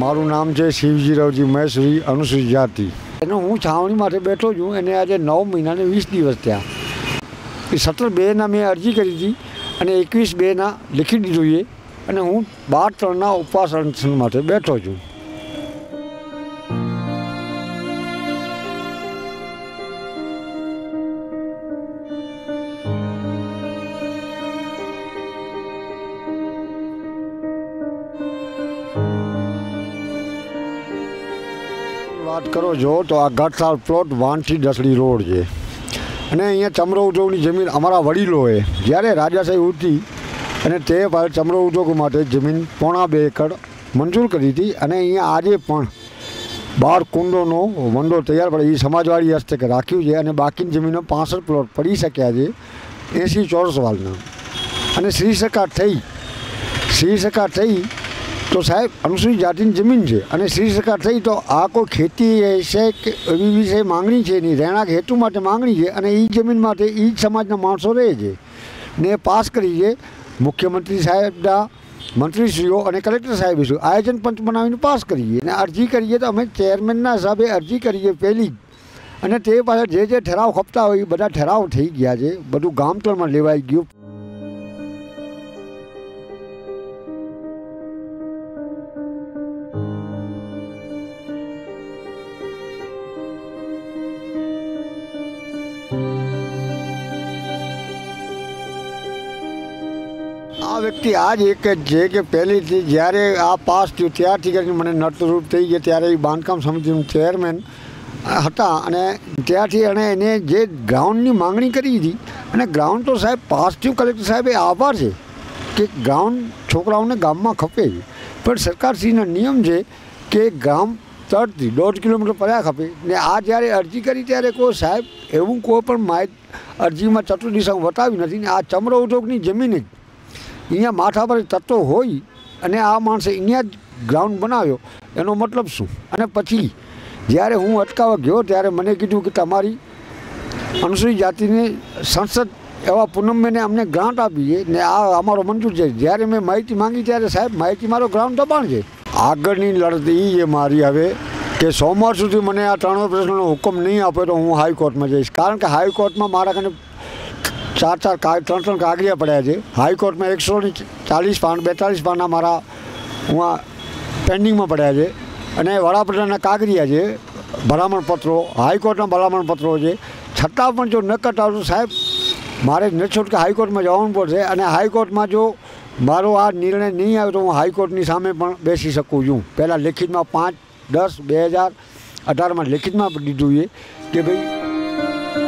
મારું નામ છે શિવજીરાવજી મહેશ્વરી અનુસૂચિત જાતિ. એનો હું છાવણી માટે બેઠો છું. એને આજે નવ મહિનાને વીસ દિવસ થયા. એ સત્તર બેના મેં અરજી કરી હતી અને એકવીસ બેના લખી દીધું એ અને હું બાર ત્રણના ઉપવાસ માટે બેઠો છું. વાત કરો છો તો આ ગઢસાલ પ્લોટ વાનથી દસડી રોડ છે. અને અહીંયા ચમરો ઉદ્યોગની જમીન અમારા વડીલોએ, જ્યારે રાજાશાહી ઉઠી અને તે બાદ ચમરો ઉદ્યોગ માટે જમીન પોણા બે એકર મંજૂર કરી હતી અને અહીંયા આજે પણ બાર કુંડોનો વંડો તૈયાર પડે, એ સમાજવાડી હસ્તકે રાખ્યું છે અને બાકીની જમીનો પાસઠ પ્લોટ પડી શક્યા છે, એંસી ચોરસ વાલના. અને શ્રી સકાર થઈ શ્રી સકાર થઈ તો સાહેબ અનુસૂચિત જાતિની જમીન છે અને શ્રી સરકાર થઈ તો આ કોઈ ખેતી છે કે એવી વિષય માંગણી છે નહીં? રહેણાંક હેતુ માટે માંગણી છે અને એ જમીન માટે એ જ સમાજના માણસો રહે છે. ને પાસ કરી છે મુખ્યમંત્રી સાહેબના મંત્રીશ્રીઓ અને કલેક્ટર સાહેબ શું? આયોજન પંચ બનાવીને પાસ કરીએ અને અરજી કરીએ તો અમે ચેરમેનના હિસાબે અરજી કરીએ પહેલી જ. અને તે પાછળ જે જે ઠરાવ ખપતા હોય એ બધા ઠરાવ થઈ ગયા છે. બધું ગામતળમાં લેવાઈ ગયું. આ વ્યક્તિ આ જ એક જ કે પહેલીથી જ્યારે આ પાસ થયું, ત્યારથી કરીને મને નટરૂપ થઈ ગયા, ત્યારે એ બાંધકામ સમિતિનું ચેરમેન હતા અને ત્યાંથી એણે એને જે ગ્રાઉન્ડની માંગણી કરી હતી, અને ગ્રાઉન્ડ તો સાહેબ પાસ થયું, કલેક્ટર સાહેબ એ આભાર છે કે ગ્રાઉન્ડ છોકરાઓને ગામમાં ખપે છે. પણ સરકારશ્રીના નિયમ છે કે ગામ તરથી દોઢ કિલોમીટર પડ્યા ખપે. ને આ જ્યારે અરજી કરી, ત્યારે કોઈ સાહેબ એવું કોઈ પણ માહિતી અરજીમાં ચતુર્દિશા બતાવી નથી, ને આ ચમરો ઉદ્યોગની જમીન જ અહીંયા માથા પર તત્વો હોય અને આ માણસે અહીંયા જ ગ્રાઉન્ડ બનાવ્યો, એનો મતલબ શું? અને પછી જ્યારે હું અટકાવવા ગયો ત્યારે મને કીધું કે તમારી અનુસૂચિત જાતિની સંસદ એવા પૂનમને અમને ગ્રાન્ટ આપીએ ને આ અમારો મંજૂર છે. જ્યારે મેં માહિતી માંગી ત્યારે સાહેબ, માહિતી મારો ગ્રાઉન્ડ દબાણ છે. આગળની લડત એ છે મારી હવે કે સોમવાર સુધી મને આ ત્રણ પ્રશ્નનો હુકમ નહીં આપે તો હું હાઈકોર્ટમાં જઈશ. કારણ કે હાઈકોર્ટમાં મારા કને ચાર ચાર કાગ ત્રણ ત્રણ કાગળિયા પડ્યા છે. હાઈકોર્ટમાં એકસો ચાલીસ પાન બેતાલીસ પાના મારા હું પેન્ડિંગમાં પડ્યા છે. અને વડાપ્રધાનના કાગળિયા છે ભલામણ પત્રો હાઈકોર્ટના ભલામણ પત્રો છે. છતાં પણ જો ન કટાવ તો સાહેબ, મારે ન છૂટકે હાઈકોર્ટમાં જવાનું પડશે અને હાઈકોર્ટમાં જો મારો આ નિર્ણય નહીં આવે તો હું હાઈકોર્ટની સામે પણ બેસી શકું છું. પહેલાં લેખિતમાં પાંચ દસ બે હજાર અઢારમાં લેખિતમાં દીધું છે કે ભાઈ